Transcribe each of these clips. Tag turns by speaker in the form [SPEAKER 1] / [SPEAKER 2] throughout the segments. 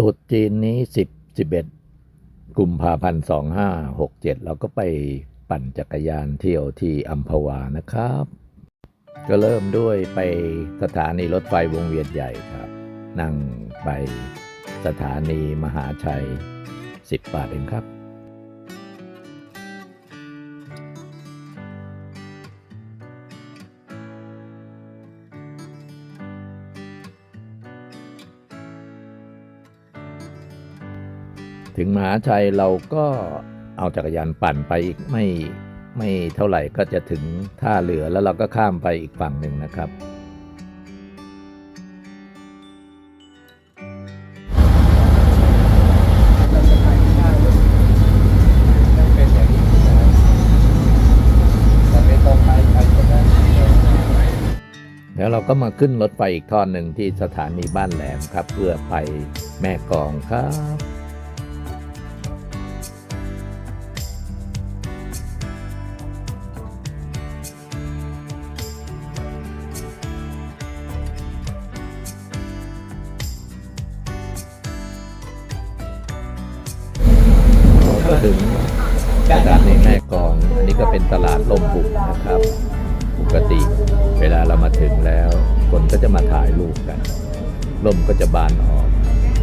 [SPEAKER 1] ตุดจีนนี้สิบสิบเอ็ดกุมภาพันธ์สองห้าหกเจ็ดเราก็ไปปั่นจักรยานเที่ยวที่อัมพวานะครับ ก็เริ่มด้วยไปสถานีรถไฟวงเวียนใหญ่ครับ นั่งไปสถานีมหาชัย 10 บาทเองครับ ถึงมหาชัยเราก็เอาจักรยานปั่นไปอีกไม่ไม่เท่าไหร่ก็จะถึงท่าเรือแล้วเราก็ข้ามไปอีกฝั่งหนึ่งนะครับ แล้วเราก็มาขึ้นรถไฟอีกทอดหนึ่งที่สถานีบ้านแหลมครับ เพื่อไปแม่กองครับ ลมก็จะบานออก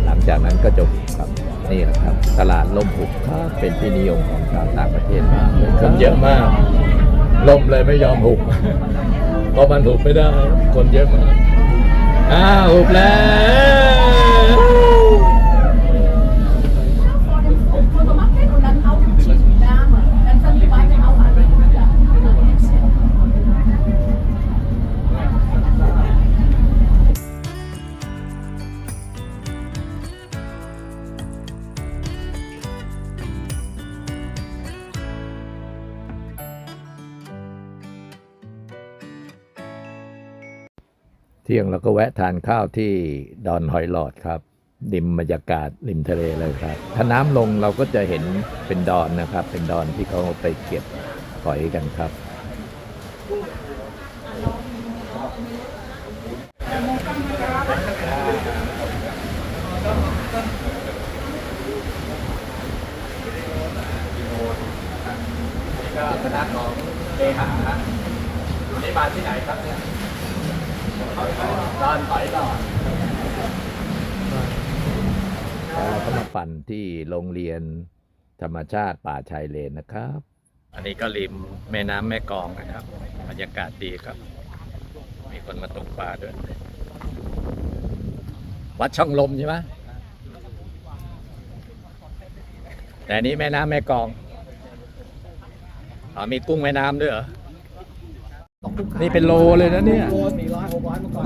[SPEAKER 1] หลังจากนั้นก็จะหุบครับนี่แหละครับ ตลาดลมหุบครับเป็นที่นิยมของชาวต่างประเทศมากเลยคนเยอะมากลมเลยไม่ยอมหุบ เพราะมันหุบไม่ได้ คนเยอะมากอ้าวหุบแล้ว ที่ยงเราก็แวะทานข้าวที่ดอนหอยหลอดครับริมบรรยากาศริมทะเลเลยครับ ถ้าน้ำลงเราก็จะเห็นเป็นดอนนะครับ เป็นดอนที่เขาไปเก็บหอยกันครับ
[SPEAKER 2] ก็คณะของเลขานี่มาที่ไหนครับเนี่ยดอนถอยหลอด
[SPEAKER 1] แล้วันที่โรงเรียนธรรมชาติป่าชายเลนนะครับ อันนี้ก็ริมแม่น้ำแม่กองนะครับบรรยากาศดีครับ มีคนมาตกปลาด้วย วัดช่องลมใช่ไหมแต่อันนี้แม่น้ำแม่กองอ๋อมีกุ้งแม่น้ำด้วยเหรอ นี่เป็นโลเลยนะเนี่ย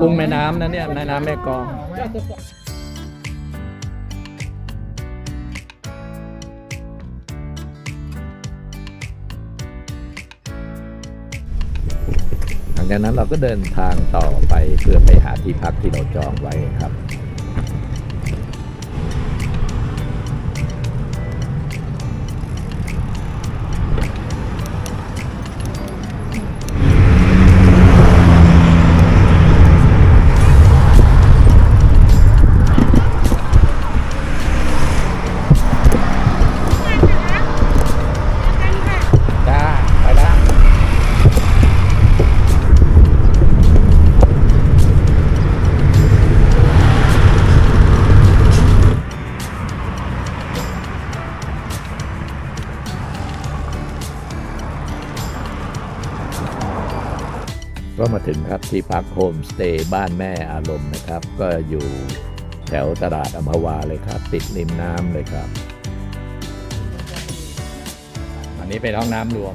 [SPEAKER 2] กุ้
[SPEAKER 1] งแม่น้ำนะเนี่ยแม่น้ำแม่กอง จากนั้นเราก็เดินทางต่อไปเพื่อไปหาที่พักที่เราจองไว้ครับ ก็มาถึงครับที่พักโฮมสเตย์บ้านแม่อารมณ์นะครับ ก็อยู่แถวตลาดอัมพวาเลยครับ ติดริมน้ำเลยครับ อันนี้เป็นห้องน้ำรวม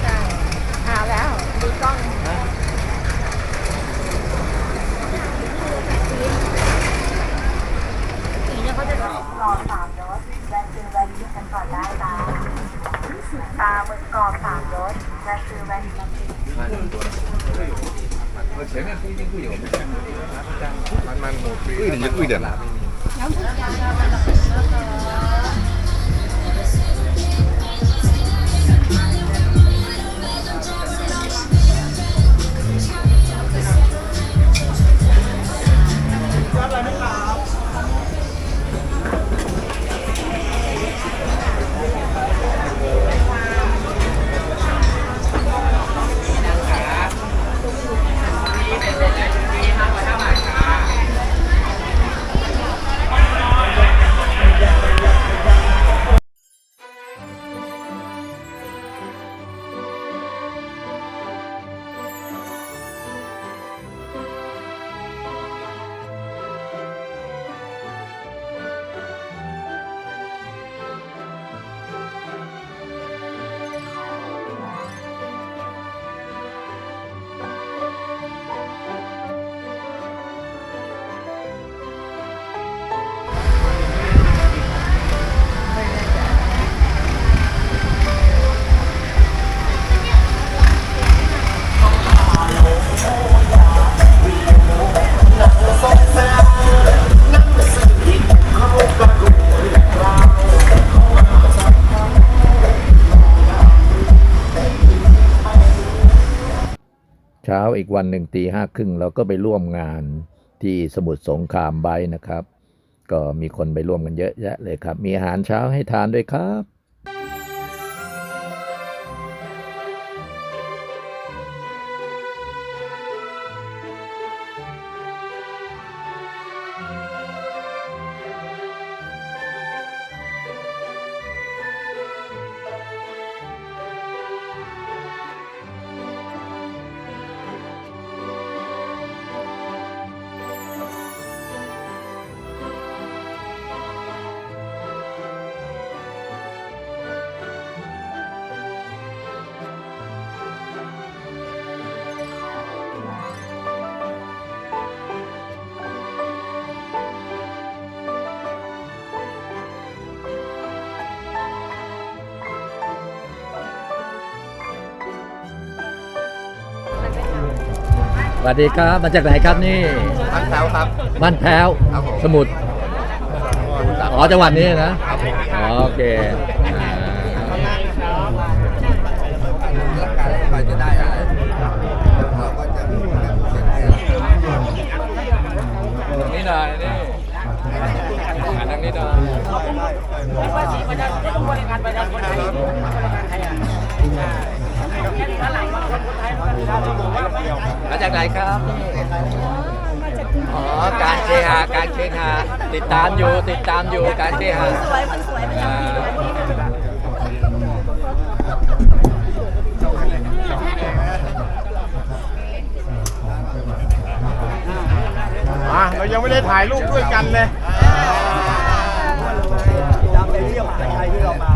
[SPEAKER 3] 前面不
[SPEAKER 1] 一定会有我们那贵点就贵点了 วั
[SPEAKER 3] น
[SPEAKER 4] หนึ่
[SPEAKER 1] งตีห้าครึ่งเราก็ไปร่วมงานที่สมุทรสงครามไบนะครับ ก็มีคนไปร่วมกันเยอะแยะเลยครับ มีอาหารเช้าให้ทานด้วยครับ สวัสดีครับมาจากไหนครับนี่
[SPEAKER 2] ท่านแถวครับ
[SPEAKER 1] บ้านแพ้ว
[SPEAKER 2] ครับผม
[SPEAKER 1] สมุทรอ๋อจังหวัดนี้นะอ๋อโอเค มาจากไหนครับอ๋อการเคหาการเคหาติดตามอยู่ ติดตามอยู่การเคหา
[SPEAKER 3] สวยคนสวยประจำปีเลยพวกนี้
[SPEAKER 5] อะเรายังไม่ได้ถ่ายรูปด้วยกันเลย
[SPEAKER 1] อ่า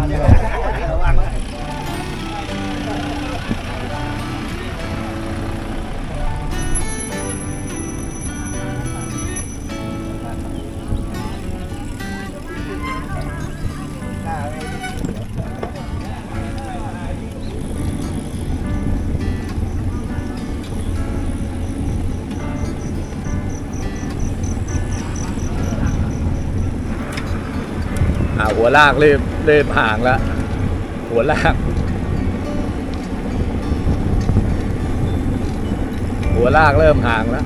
[SPEAKER 1] หัวลากเริ่มเริ่มห่างแล้วหัวลาก หัวลากเริ่มห่างแล้ว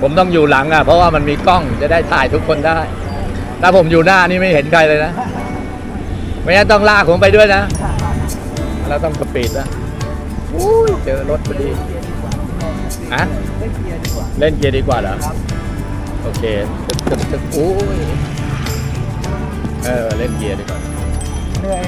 [SPEAKER 1] ผมต้องอยู่หลังอะเพราะว่ามันมีกล้องจะได้ถ่ายทุกคนได้ ถ้าผมอยู่หน้านี่ไม่เห็นใครเลยนะไม่งั้นต้องลากผมไปด้วยนะแล้วต้องสปีดนะอุ้ยเจอรถพอดีอะเล่นเกียร์ดีกว่าเหรอ โอเคตึกตึกตึกอุ้ย เออ เล่นเกียร์ดีกว่าเหนื่อย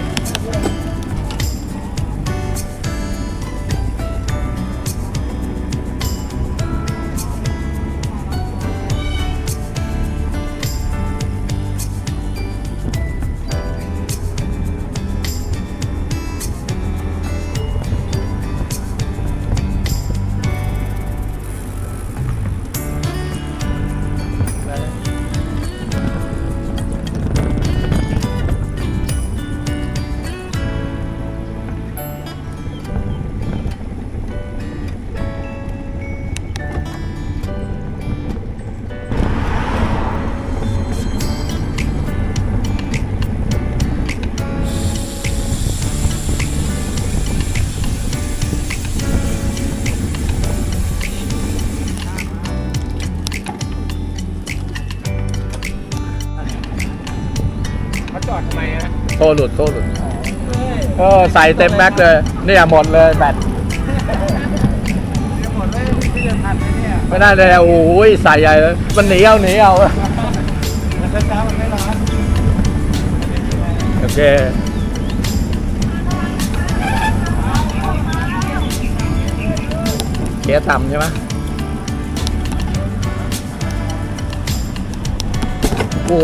[SPEAKER 1] หลุดโทรหลุดเออใส่เต็มแม็กเลยเนี่ยหมดเลยแบต
[SPEAKER 5] หมดเลยที่จะทันไหมเนี่ย
[SPEAKER 1] ไม่ได้เลยโอ้ยใส่ใหญ่เลยมันหนีเอาหนีเอา
[SPEAKER 5] มันช้ามันไม่ร้อน
[SPEAKER 1] โอเคเกียร์ต่ำใช่ไหม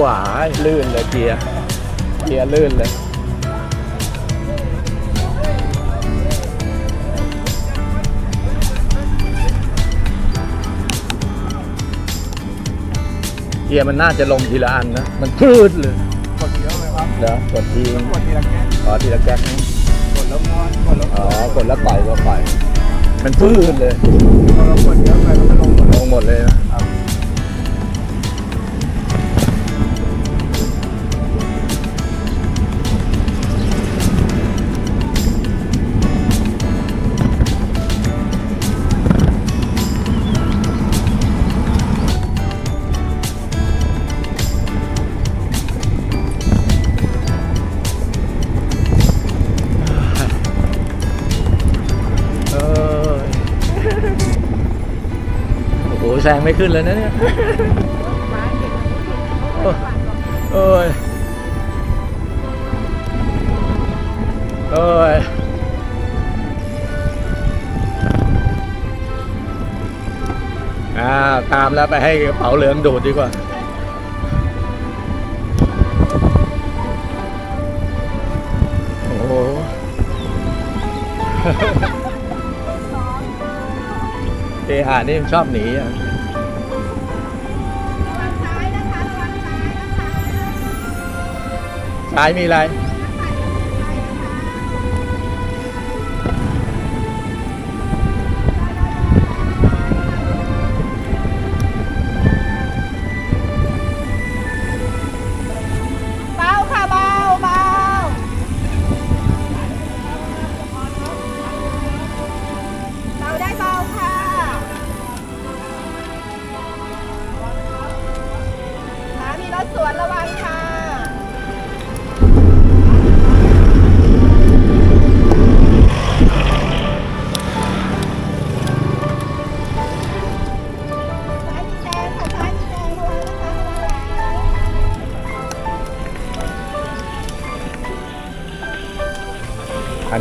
[SPEAKER 1] ว้ายลื่นเลยเกียร์ เกียร์ลื่นเลย เกียร์มันน่าจะลงทีละอันนะ มันคลืดเลย
[SPEAKER 5] กดเยอะเลยครับ
[SPEAKER 1] เดี๋ยวกดที
[SPEAKER 5] กดทีละแก๊ส
[SPEAKER 1] อ๋อทีละแก๊กนะ
[SPEAKER 5] กดแล้วม้วนกดแล้ว
[SPEAKER 1] อ๋อกดแล้วปล่อยก็ปล่อย มันคลืดเลย
[SPEAKER 5] พอเรากดเยอะไปแล้วมันลงหมด
[SPEAKER 1] ลงหมดเลยนะ
[SPEAKER 5] ครับ
[SPEAKER 1] แซงไม่ขึ้นเลยนะเนี่ยเอ้ยเอ้ยอ่าตามแล้วไปให้กระเป๋าเหลืองดูดดีกว่าโอ้โหเอหานี่มันชอบหนีอะ ซ้ายมีอะไร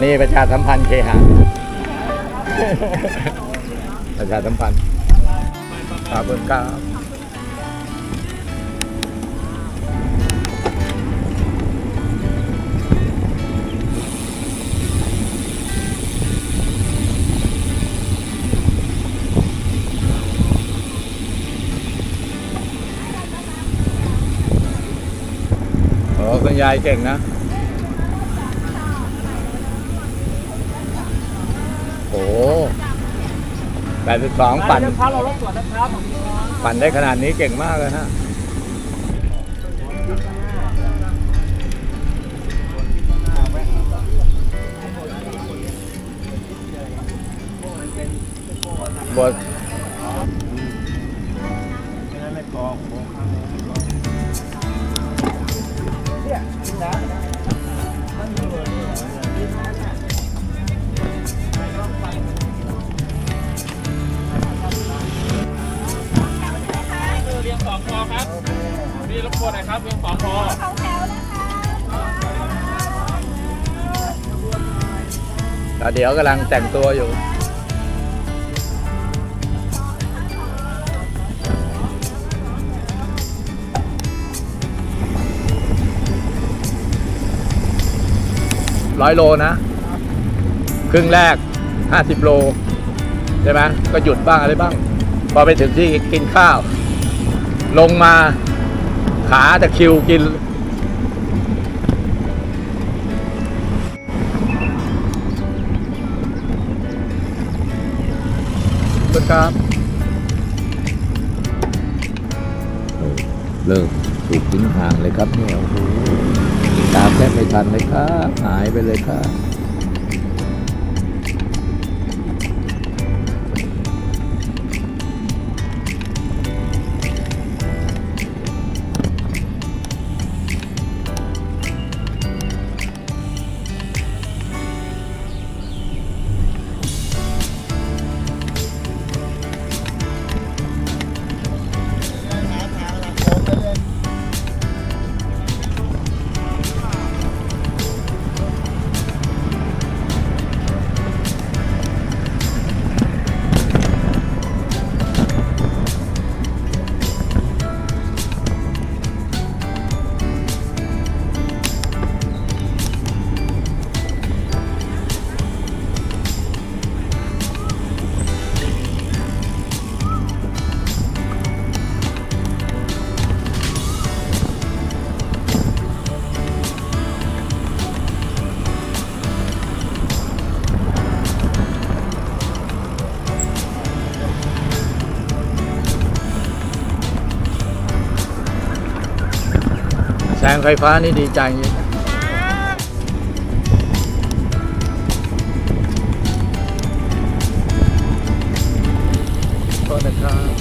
[SPEAKER 3] นะคะ
[SPEAKER 1] อันนี้ประชาสัมพันธ์เคหะประชาสัมพันธ์ขอบคุณครับโอ้คุณยายเก่งนะ โอ้ แปดสิบสองปั่น
[SPEAKER 5] พาเรารถตรวจนะครับ
[SPEAKER 1] ปั่นได้ขนาดนี้เก่งมากเลยฮะบท
[SPEAKER 5] เดี๋
[SPEAKER 1] ยวกำลังแต่งตัวอยู่ ร้อยโลนะ ครึ่งแรกห้าสิบโล ใช่ไหมก็หยุดบ้างอะไรบ้าง พอไปถึงที่กินข้าว ลงมาขาตะคิวกิน คุณครับเริ่มถูกทิ้งห่างเลยครับเนี่ยโอ้โหตามแทบไม่ทันเลยครับ หายไปเลยครับ ไฟฟ้านี่ดีใจจริงโทษนะครับ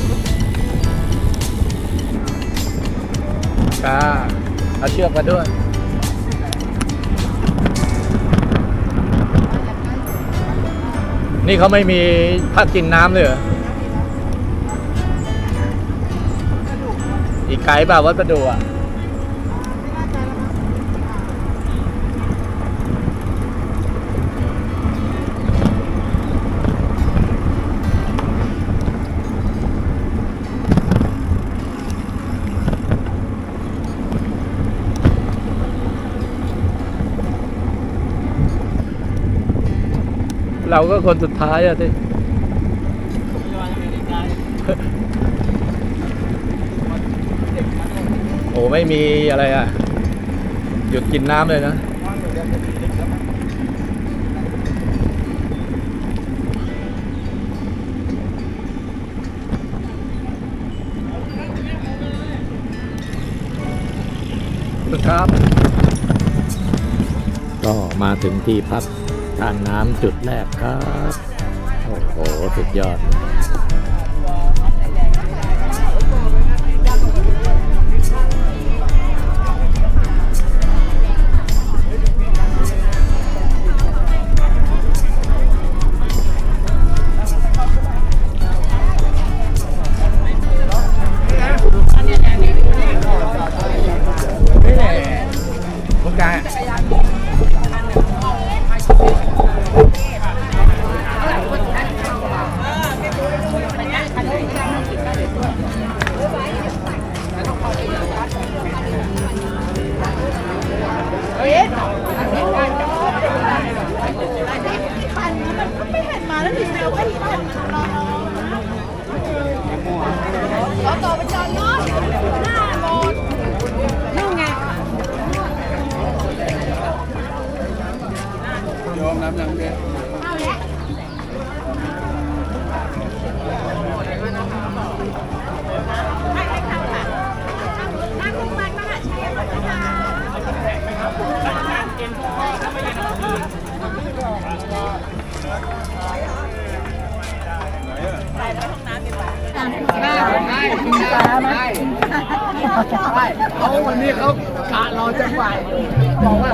[SPEAKER 1] ค่ะเอาเชือกมาด้วยนี่เขาไม่มีพักกินน้ำเลยเหรอ อีกไกลเปล่าวัดประดูอะ เราก็คนสุดท้ายอะที่โอ้ไม่มีอะไรอะ หยุดกินน้ำเลยนะครับ ก็มาถึงที่พักทานน้ำจุดแรกครับ โอ้โห สุดยอด เลย
[SPEAKER 5] เขาวันนี้เขากะรอจังหวะบอกว่า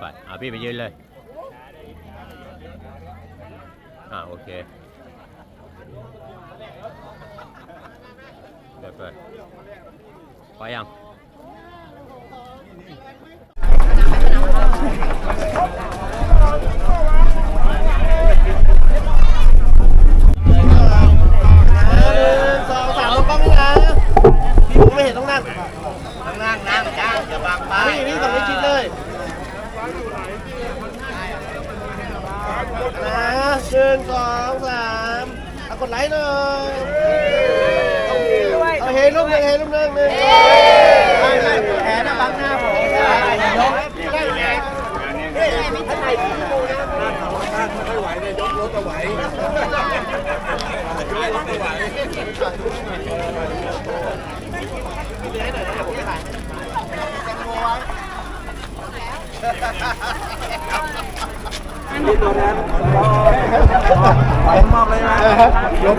[SPEAKER 2] ไปเอาพี่ไปยืนเลย อ่าโอเคเปิดเปิดพอยัง
[SPEAKER 5] สองสามกล้องนี่นะพี่ผมไม่เห็นต้องนั่งต้องนั่งนั่งจ้าอย่าบังไปพี่พี่ทำไม่ชิดเลยนะ หนึ่งสองสามเอากดไลค์หน่อยเอาเฮลูกหนึ่งเฮลูกหนึ่งหนึ่งแขนบังหน้าผม ยกได้ไหมไม่ใช่พี่ดูนะไม่ไหวเนี่ยยกรถก็ไหวไปมอบเลยนะยก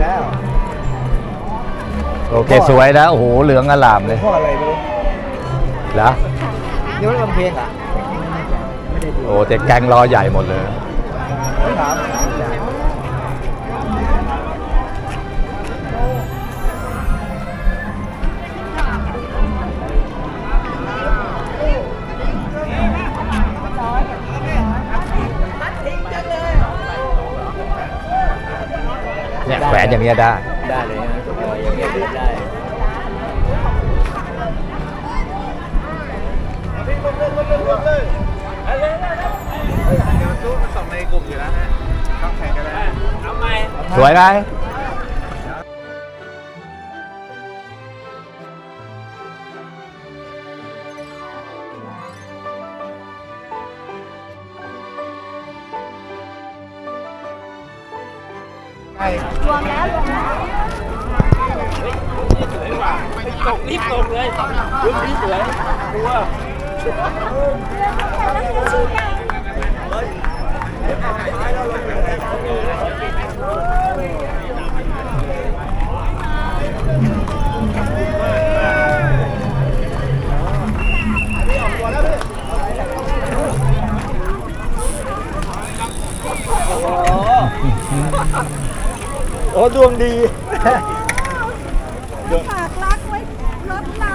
[SPEAKER 5] แล้ว
[SPEAKER 1] โอเค สวยนะโอ้โห เหลืองอลามเลย
[SPEAKER 5] พ่ออะไรไม่รู้
[SPEAKER 1] เหรอ
[SPEAKER 5] นี่มันลำเพลงอะ
[SPEAKER 1] โอ้แต่แกงรอใหญ่หมดเลย
[SPEAKER 5] ไม่ถาม
[SPEAKER 1] เนี่ยแขวนอย่างเงี้ยได้
[SPEAKER 5] กลุ่มอยู่แล้วฮะต้องแข่งกันแล้ว
[SPEAKER 1] เอไม
[SPEAKER 5] สวย
[SPEAKER 3] ไหม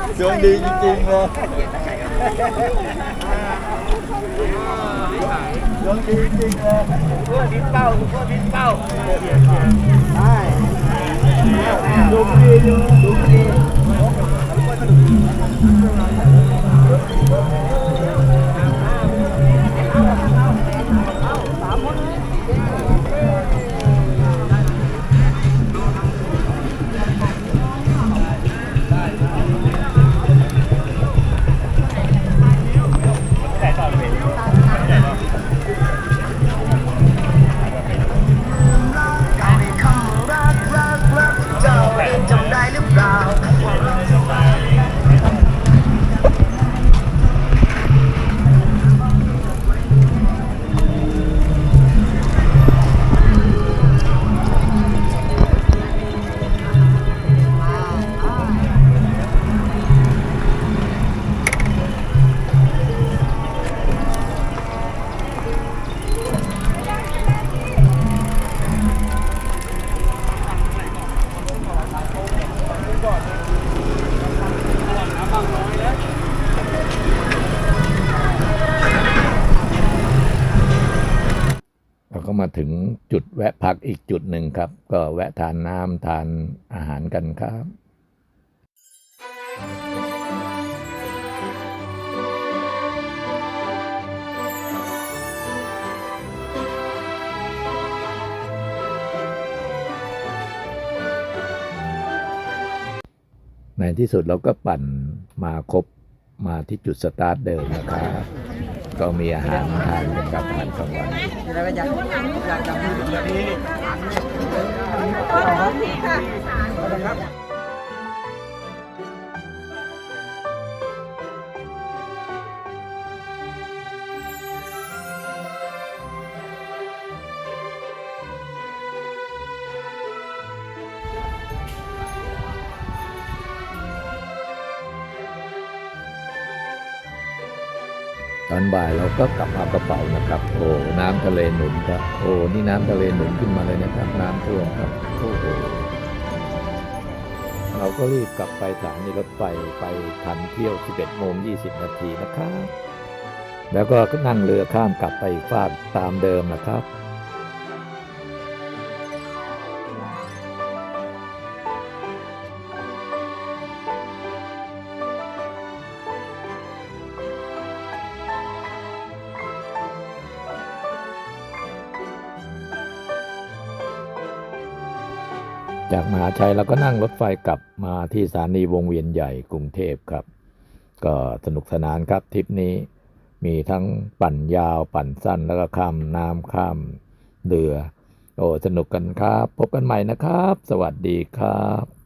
[SPEAKER 3] รถเรา
[SPEAKER 5] ดวงดีจริงๆเลยดวงดีจ
[SPEAKER 1] แวะทานน้ำทานอาหารกันครับในที่สุดเราก็ปั่นมาครบมาที่จุดสตาร์ทเดิมนะครับ ก็มีอาหารทานกันกับอาหารกลางวันตอน บ่ายเราก็กลับมากระเป๋านะครับ โอ้น้ำทะเลหนุนครับ โอ้นี่น้ำทะเลหนุนขึ้นมาเลยนะครับ น้ำท่วมครับโอ้โหเราก็รีบกลับไปสถานีรถไฟไปทันเที่ยว 11โมง20 นาทีนะครับ แล้วก็นั่งเรือข้ามกลับไปฟากตามเดิมนะครับ จากมหาชัยเราก็นั่งรถไฟกลับมาที่สถานีวงเวียนใหญ่กรุงเทพครับ ก็สนุกสนานครับทริปนี้มีทั้งปั่นยาวปั่นสั้นแล้วก็ข้ามน้ำข้ามเรือ โอ้สนุกกันครับ พบกันใหม่นะครับ สวัสดีครับ